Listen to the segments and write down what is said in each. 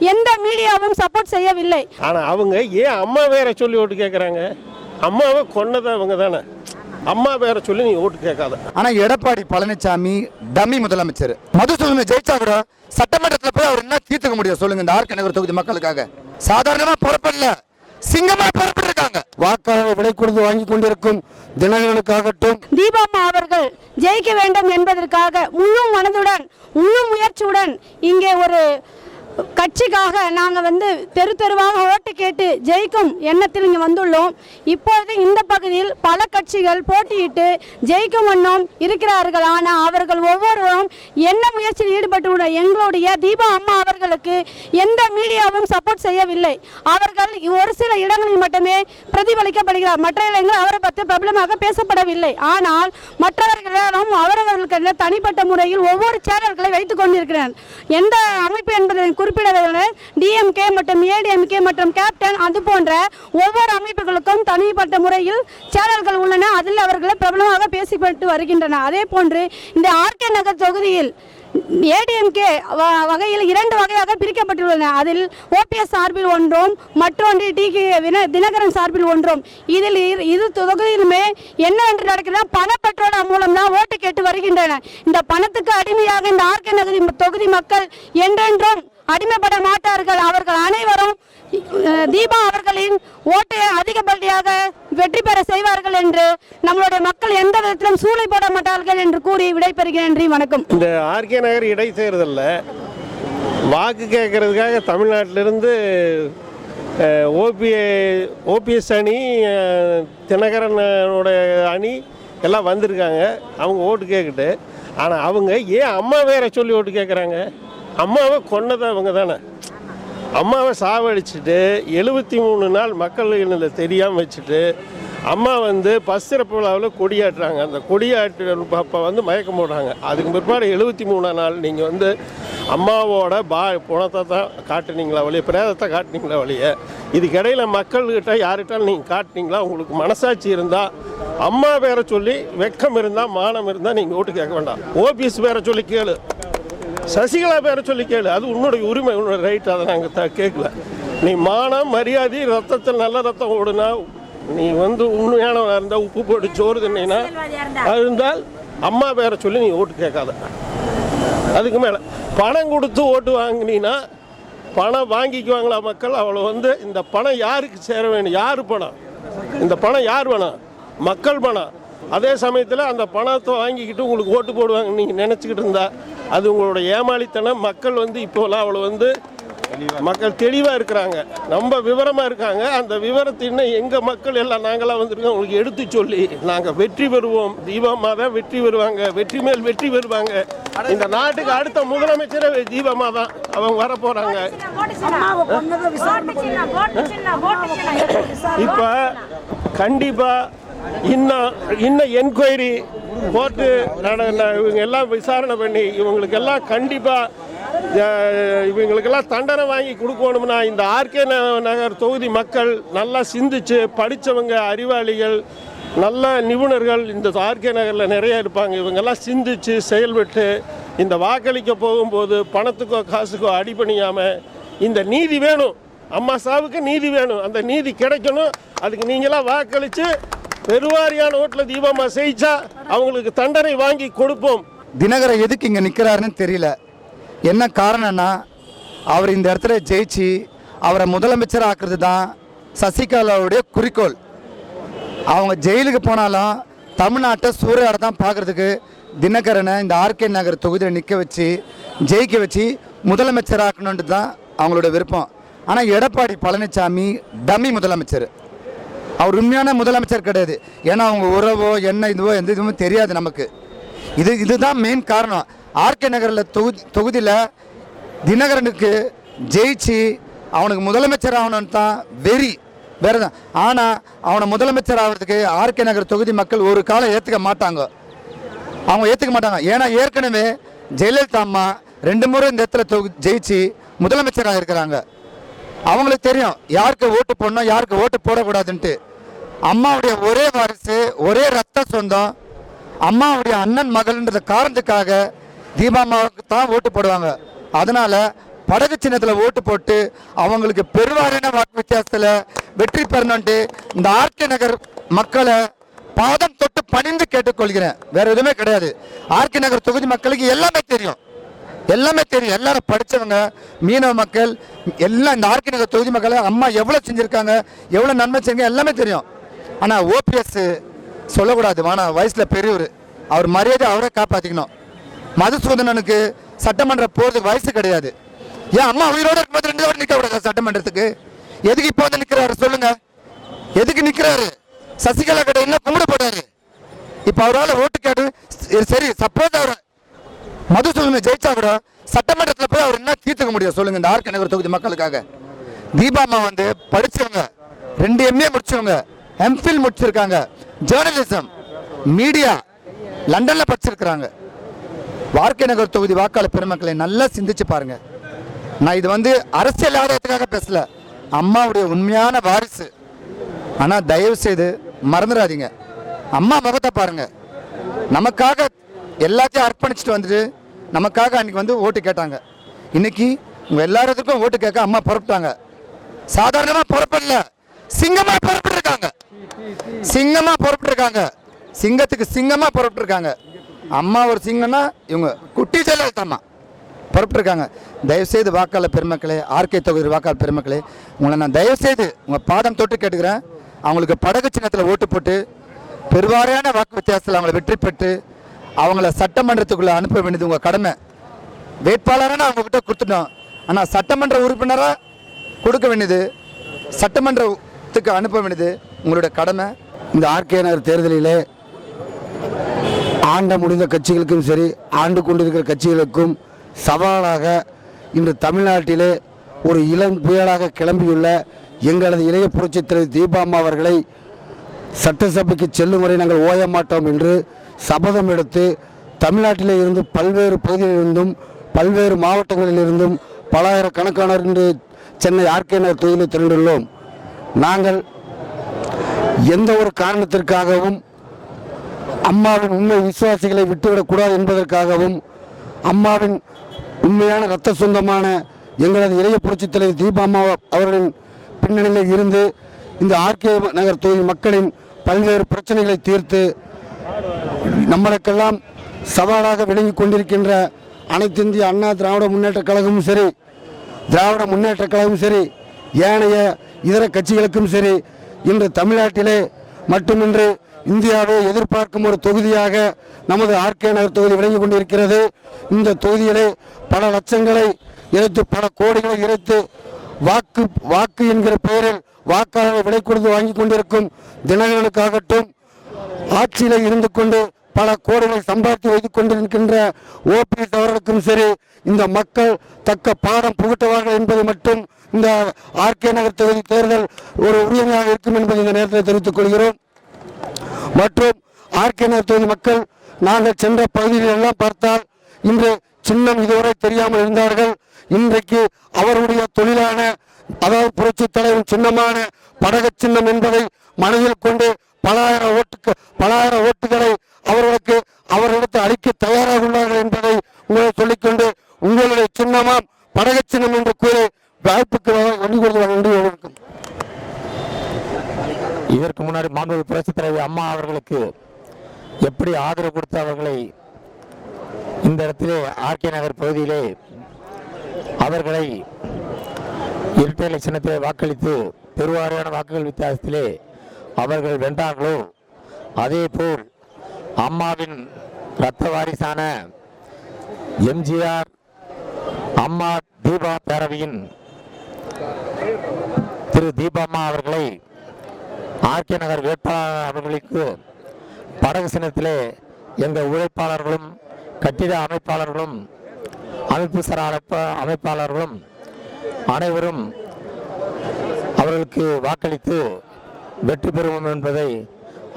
எந்த மீடியாவும் சப்போர்ட் செய்யவில்லை. ஆனால் அவங்க ஏன் அம்மா வேற சொல்லி ஓட்டு கேட்குறாங்க அம்மாவை கொன்னது அவங்க தானே. அம்மா வேற சொல்லி நீ ஓட்டு கேட்காத. ஆனா எடப்பாடி பழனிசாமி டம்மி முதலமைச்சர். மதுசூதனை ஜெயிச்சா கூட சட்டமன்றத்தில் போய் அவர் என்ன தீர்த்துக்க முடியும் சொல்லுங்க இந்த ஆர்கே நகர் தொகுதி மக்களுக்காக. சாதாரணமா புறப்படல. சிங்கமா புறப்பட்டிருக்காங்க. வாக்காளர் விலை கொடுத்து வாங்கி கொண்டிருக்கும் தினகரனுக்காகட்டும். தீபாம்மா அவர்கள் ஜெயிக்க வேண்டும் என்பதற்காக முழு மனதுடன் முழு முயற்சியுடன் இங்கே ஒரு கட்சிக்காக நாங்கள் வந்து தெரு தெருவாக ஓட்டு கேட்டு ஜெயிக்கும் எண்ணத்தில் இங்கே வந்துள்ளோம். இப்பொழுது இந்த பகுதியில் பல கட்சிகள் போட்டியிட்டு ஜெயிக்கும் வண்ணம் இருக்கிறார்கள். ஆனால் அவர்கள் ஒவ்வொருவரும் என்ன முயற்சியில் ஈடுபட்டுள்ள எங்களுடைய தீபா அம்மா அவர்களுக்கு எந்த மீடியாவும் சப்போர்ட் செய்யவில்லை. அவர்கள் ஒரு சில இடங்களில் மட்டுமே பிரதிபலிக்கப்படுகிறார். மற்ற இடங்கள் அவரை பற்றி பிரபலமாக பேசப்படவில்லை. ஆனால் மற்றவர்களும் அவரவர்களுக்கு தனிப்பட்ட முறையில் ஒவ்வொரு சேனல்களை வைத்துக் கொண்டிருக்கிறார். எந்த அமைப்பு என்பதை குறிப்பிடவில்லை. டிஎம்கே மற்றும் ஏடிஎம்கே மற்றும் கேப்டன் அது போன்ற ஒவ்வொரு அமைப்புகளுக்கும் தனிப்பட்ட முறையில் சேனல்கள் உள்ளன. அதில் அவர்களை பிரபலமாக பேசிப்பட்டு வருகின்றன அதே போன்று இந்த ஆர்கே நகர் தொகுதியில் ஏடிஎம்கே வகையில் இரண்டு வகையாக பிரிக்கப்பட்டுள்ளன. அதில் ஓபிஎஸ் சார்பில் ஒன்றும் மற்றொன்று டி கே தினகரன் சார்பில் ஒன்றும். இதில் இரு- இரு தொகுதியிலுமே என்னவென்று நடக்கிறதா பணப்பற்றோட மூலம் தான் ஓட்டு கேட்டு வருகின்றன. இந்த பணத்துக்கு அடிமையாக இந்த ஆர்கே நகரி தொகுதி மக்கள் என்றென்றும் அடிமைப்பட மாட்டார்கள். அவர்கள் அனைவரும் தீபா அவர்களின் ஓட்டு அதிகப்படியாக வெற்றி பெற செய்வார்கள் என்று நம்மளுடைய மக்கள் எந்த விதத்திலும் சூளை போட மாட்டார்கள் என்று கூறி விடைபெறுகிறேன். நன்றி வணக்கம். இந்த ஆர்கே நகர் இடைத்தேர்தலில் வாக்கு கேட்கறதுக்காக தமிழ்நாட்டிலிருந்து ஓபிஏ ஓபிஎஸ் அணி தினகரனோட அணி எல்லாம் வந்திருக்காங்க. அவங்க ஓட்டு கேட்கிட்டு ஆனால் அவங்க ஏன் அம்மா வேற சொல்லி ஓட்டு கேட்குறாங்க? அம்மாவை கொன்னது அவங்க தானே. அம்மாவை சாவடிச்சுட்டு எழுபத்தி மூணு நாள் மக்கள் தெரியாமல் வச்சுட்டு அம்மா வந்து பஸ் சிறப்பு விழாவில் கொடியாட்டுறாங்க அந்த கொடியாட்டு அப்போ வந்து மயக்கம் போடுறாங்க. அதுக்கு பிற்பாடு எழுபத்தி மூணாம் நாள் நீங்கள் வந்து அம்மாவோட பா புணத்தை தான் காட்டுனீங்களா வழியே பிரேதத்தை காட்டுனீங்களா வழியே இதுக்கிடையில் மக்கள்கிட்ட யார்கிட்ட நீங்கள் காட்டுனீங்களா? உங்களுக்கு மனசாட்சி இருந்தால் அம்மா பேரை சொல்லி வெக்கம் இருந்தால் மானம் இருந்தால் நீங்கள் ஓட்டு கேட்க வேண்டாம். ஓபிஎஸ் பேரை சொல்லி கேளு. சசிகலா பேரை சொல்லி கேளு. அது உன்னுடைய உரிமை உன்னோட ரைட் அதை நாங்கள் த கேட்கல நீ மானம் மரியாதை ரத்தத்தில் நல்ல ரத்தம் ஓடுனா நீ வந்து உண்மையானவனாக இருந்தால் உப்பு போட்டு சோறு தின்னா இருந்தால் அம்மா பேரை சொல்லி நீ ஓட்டு கேட்காத. அதுக்கு மேலே பணம் கொடுத்து ஓட்டு வாங்கினீன்னா பணம் வாங்கிக்குவாங்களா மக்கள்? அவளை வந்து இந்த பணம் யாருக்கு சேர வேணும்? யார் பணம்? இந்த பணம் யார் பணம்? மக்கள் பணம். அதே சமயத்தில் அந்த பணத்தை வாங்கிக்கிட்டு உங்களுக்கு ஓட்டு போடுவாங்க நீங்கள் நினச்சிக்கிட்டு இருந்தா அது உங்களோட ஏமாளித்தனம். மக்கள் வந்து இப்போலாம் அவளை வந்து மக்கள் தெளிவாக இருக்கிறாங்க. ரொம்ப விவரமாக இருக்காங்க. அந்த விவரத்தை இன்னும் எங்கள் மக்கள் எல்லாம் நாங்களாம் வந்திருக்கோம். உங்களுக்கு எடுத்து சொல்லி நாங்கள் வெற்றி பெறுவோம். தீபம்மா தான் வெற்றி பெறுவாங்க. வெற்றி மேல் வெற்றி பெறுவாங்க. இந்த நாட்டுக்கு அடுத்த முதலமைச்சரே தீபம்மா தான். அவங்க வர போகிறாங்க இப்போ கண்டிப்பாக இன்னும் இன்னும் என்கொயரி போட்டு நட இவங்க எல்லாம் விசாரணை பண்ணி இவங்களுக்கெல்லாம் கண்டிப்பாக இவங்களுக்கெல்லாம் தண்டனை வாங்கி கொடுக்கணும்னா இந்த ஆர்கே நகர் தொகுதி மக்கள் நல்லா சிந்திச்சு படித்தவங்க அறிவாளிகள் நல்ல நிபுணர்கள் இந்த ஆர்கே நகரில் நிறைய இருப்பாங்க. இவங்கெல்லாம் சிந்திச்சு செயல்பட்டு இந்த வாக்களிக்க போகும்போது பணத்துக்கோ காசுக்கோ அடிபணியாமல் இந்த நீதி வேணும். அம்மா சாவுக்கு நீதி வேணும். அந்த நீதி கிடைக்கணும். அதுக்கு நீங்களாம் வாக்களித்து பெருவாரியான ஓட்டில் தீபம் அசைச்சா அவங்களுக்கு தண்டனை வாங்கி கொடுப்போம். தினகரன் எதுக்கு இங்கே நிற்கிறாருன்னு தெரியல. என்ன காரணம்னா அவர் இந்த இடத்துல ஜெயிச்சு அவரை முதலமைச்சர் ஆக்குறது தான் சசிகலாவுடைய குறிக்கோள். அவங்க ஜெயிலுக்கு போனாலும் தமிழ்நாட்டை சூறையாட தான் பார்க்குறதுக்கு தினகரனை இந்த ஆர்கே நகர் தொகுதியில் நிற்க வச்சு ஜெயிக்க வச்சு முதலமைச்சர் ஆக்கணுன்ட்டு தான் அவங்களோட விருப்பம். ஆனால் எடப்பாடி பழனிசாமி டம்மி முதலமைச்சர். அவர் உண்மையான முதலமைச்சர் கிடையாது. ஏன்னா அவங்க உறவோ என்ன இதுவோ எந்த இதுவும் தெரியாது நமக்கு. இது இதுதான் மெயின் காரணம். ஆர்கே நகரில் தொகுதி தொகுதியில் தினகரனுக்கு ஜெயிச்சு அவனுக்கு முதலமைச்சர் ஆகணும்னு தான் வெறி வேறு தான் ஆனால் அவனை முதலமைச்சர் ஆகிறதுக்கு ஆர்கே நகர் தொகுதி மக்கள் ஒரு காலம் ஏற்றுக்க மாட்டாங்க. அவங்க ஏற்றுக்க மாட்டாங்க. ஏன்னா ஏற்கனவே ஜெயலலிதா அம்மா ரெண்டு முறை இந்த இடத்துல தொகு ஜெயிச்சு முதலமைச்சராக இருக்கிறாங்க. அவங்களுக்கு தெரியும் யாருக்கு ஓட்டு போடணும் யாருக்கு ஓட்டு போடக்கூடாதுன்ட்டு. அம்மாவுடைய ஒரே வாரிசு ஒரே ரத்த சொந்தம் அம்மாவுடைய அண்ணன் மகள்ன்ற காரணத்துக்காக தீபாமாவுக்கு தான் ஓட்டு போடுவாங்க. அதனால் படகு சின்னத்தில் ஓட்டு போட்டு அவங்களுக்கு பெருவாரியான வாக்கு வித்தியாசத்தில் வெற்றி பெறணுன்ட்டு இந்த ஆர்கே நகர் மக்களை பாதம் தொட்டு பணிந்து கேட்டுக்கொள்கிறேன். வேற எதுவுமே கிடையாது. ஆர்கே நகர் தொகுதி மக்களுக்கு எல்லாமே தெரியும். எல்லாமே தெரியும். எல்லாரும் படித்தவங்க மீனவ மக்கள் எல்லாம் இந்த ஆர்கே நகர் தொகுதி மக்களை அம்மா எவ்வளோ செஞ்சுருக்காங்க எவ்வளோ நன்மை செஞ்சாங்க எல்லாமே தெரியும். ஆனால் ஓபிஎஸ் சொல்லக்கூடாது. ஆனால் வயசில் பெரியவர். அவர் மரியாதை அவரே காப்பாற்றிக்கணும் மதுசூதனனுக்கு சட்டமன்றம் போகிறதுக்கு வயசு கிடையாது. ஏன் அம்மா உயிரோடு இருக்கும்போது ரெண்டு வாரம் நிற்க கூடாது சட்டமன்றத்துக்கு? எதுக்கு இப்போ வந்து நிற்கிறாரு சொல்லுங்க. எதுக்கு நிற்கிறாரு சசிகலா கிட்ட என்ன கும்பிட போறாரு? இப்போ அவரால் ஓட்டு கேட்டு சரி, சரி சப்போஸ் அவர் மதுசூதனை ஜெயிச்சா கூட சட்டமன்றத்தில் போய் அவர் என்ன தீர்த்துக்க முடியும் சொல்லுங்க இந்த ஆர்கே நகர் தொகுதி மக்களுக்காக. தீபாமா வந்து படிச்சவங்க ரெண்டு எம்ஏ முடிச்சவங்க எம்ஃபில் முடிச்சிருக்காங்க. ஜேர்னலிசம் மீடியா லண்டன்ல படிச்சிருக்கிறாங்க. வார்க்கை நகர் தொகுதி வாக்காளர் பெருமக்களை நல்லா சிந்திச்சு பாருங்க. நான் இது வந்து அரசியல் ஆதாயத்துக்காக பேசல. அம்மாவுடைய உண்மையான வாரிசு. ஆனால் தயவு செய்து மறந்துடாதீங்க. அம்மா முகத்தை பாருங்க. நமக்காக எல்லாத்தையும் அர்ப்பணிச்சுட்டு வந்துட்டு நமக்காக அன்னைக்கு வந்து ஓட்டு கேட்டாங்க. இன்னைக்கு உங்கள் எல்லாத்துக்கும் ஓட்டு கேட்க அம்மா புறப்பட்டாங்க. சாதாரணமாக புறப்படல. சிங்கமாக புறப்பட்டுருக்காங்க. சிங்கமாக புறப்பட்டுருக்காங்க. சிங்கத்துக்கு சிங்கமாக புறப்பட்டுருக்காங்க. அம்மா ஒரு சிங்கம்னா இவங்க குட்டி ஜெயலலிதாம்மா புறப்பட்டுருக்காங்க. தயவுசெய்து வாக்காளர் பெருமக்களே ஆர்கே தொகுதி வாக்காளர் பெருமக்களே உங்களை நான் தயவுசெய்து உங்கள் பாதம் தொட்டு கேட்டுக்கிறேன். அவங்களுக்கு படகு சின்னத்தில் ஓட்டு போட்டு பெருவாரியான வாக்கு வித்தியாசத்தில் அவங்களை வெற்றி பெற்று அவங்கள சட்டமன்றத்துக்குள்ளே அனுப்ப வேண்டியது உங்கள் கடமை. வேட்பாளரான அவங்கக்கிட்ட கொடுத்துட்டோம். ஆனால் சட்டமன்ற உறுப்பினராக கொடுக்க வேண்டியது சட்டமன்றத்துக்கு அனுப்ப வேண்டியது உங்களுடைய கடமை. இந்த ஆர்கே நகர் தேர்தலிலே ஆண்ட முடிந்த கட்சிகளுக்கும் சரி ஆண்டு கொண்டிருக்கிற கட்சிகளுக்கும் சவாலாக இன்று தமிழ்நாட்டிலே ஒரு இளம் புயலாக கிளம்பியுள்ள எங்களது இளைய புரட்சித் தலைவர் தீபாம்மா அவர்களை சட்டசபைக்கு செல்லும் வரை நாங்கள் ஓய மாட்டோம் என்று சபதம் எடுத்து தமிழ்நாட்டில் இருந்து பல்வேறு பகுதிகளிலிருந்தும் பல்வேறு மாவட்டங்களிலிருந்தும் பலாயிரக்கணக்கானோர் இன்று சென்னை ஆர்கே நகர் தொகுதியில் திரண்டுள்ளோம். நாங்கள் எந்த ஒரு காரணத்திற்காகவும் அம்மாவின் உண்மை விசுவாசிகளை விட்டுவிடக்கூடாது என்பதற்காகவும் அம்மாவின் உண்மையான இரத்த சொந்தமான எங்களது இளைய புரட்சித் தலைவர் தீபாம்மா அவர்களின் பின்னணியில் இருந்து இந்த ஆர்கே நகர் தொகுதி மக்களின் பல்வேறு பிரச்சனைகளை தீர்த்து நம்மளுக்கெல்லாம் சவாலாக விளங்கி கொண்டிருக்கின்ற அனைத்து இந்திய அண்ணா திராவிட முன்னேற்ற கழகமும் சரி திராவிட முன்னேற்ற கழகமும் சரி ஏனைய இதர கட்சிகளுக்கும் சரி இன்று தமிழ்நாட்டிலே மட்டுமின்றி இந்தியாவை எதிர்பார்க்கும் ஒரு தொகுதியாக நமது ஆர்கே நகர் தொகுதி விளங்கி கொண்டிருக்கிறது. இந்த தொகுதியிலே பல லட்சங்களை இறைத்து பல கோடிகளை இறைத்து வாக்கு வாக்கு என்கிற பெயரில் வாக்காளர்கள் விலை கொடுத்து வாங்கி கொண்டிருக்கும் தினகரனுக்காகட்டும் ஆட்சியில் இருந்து கொண்டு பல கோடிகள் சம்பாதித்து வைத்துக் கொண்டிருக்கின்ற ஓபிஎஸ் அவர்களுக்கும் சரி இந்த மக்கள் தக்க பாடம் புகட்டுவார்கள் என்பதை மட்டும் இந்த ஆர்கே நகர் தொகுதி தேர்தல் ஒரு உறுதியாக இருக்கும் என்பதை இந்த நேரத்தில் தெரிவித்துக் கொள்கிறோம். மற்றும் ஆர்கே நகர் தொகுதி மக்கள் நாங்கள் சென்ற பகுதிகளில் எல்லாம் பார்த்தால் இன்று சின்னம் இதுவரை தெரியாமல் இருந்தார்கள். இன்றைக்கு அவருடைய தொழிலான அதாவது புரட்சி தலைவர் சின்னமான படகு சின்னம் என்பதை மனதில் கொண்டு பல ஆயிரம் பல ஓட்டுகளை அவர்களுக்கு அவர்களுக்கு அளிக்க தயாராக உள்ளார்கள் என்பதை உங்களை சொல்லிக்கொண்டு உங்களுடைய சின்னமாம் படகு சின்னம் என்று கூறி வாய்ப்புக்கு வழங்கி கொடுத்து நன்றி வணக்கம். இதற்கு முன்னாடி மாண்புமிகு புரட்சித் தலைவி அம்மா அவர்களுக்கு எப்படி ஆதரவு கொடுத்து அவர்களை இந்த இடத்திலே ஆர்கே நகர் பகுதியிலே அவர்களை இரட்டை சின்னத்தை வாக்களித்து பெருவாரியான வாக்குகள் வித்தியாசத்திலே அவர்கள் வென்றார்களோ அதேபோல் அம்மாவின் இரத்த வாரிசான எம்ஜிஆர் அம்மா தீபா பேரவையின் திரு தீபம்மா அவர்களை ஆர்கே நகர் வேட்பாளர் அவர்களுக்கு படகு சின்னத்திலே எங்கள் உழைப்பாளர்களும் கட்டிட அமைப்பாளர்களும் அமைப்பு சாரா அமைப்பாளர்களும் அனைவரும் அவர்களுக்கு வாக்களித்து வெற்றி பெறுவோம் என்பதை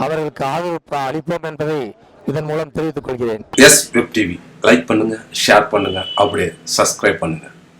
அவர்களுக்கு ஆதரவு அளிப்போம் என்பதை இதன் மூலம் தெரிவித்துக் கொள்கிறேன். எஸ் வெப் டிவி லைக் பண்ணுங்க ஷேர் பண்ணுங்க அப்படியே சப்ஸ்கிரைப் பண்ணுங்க.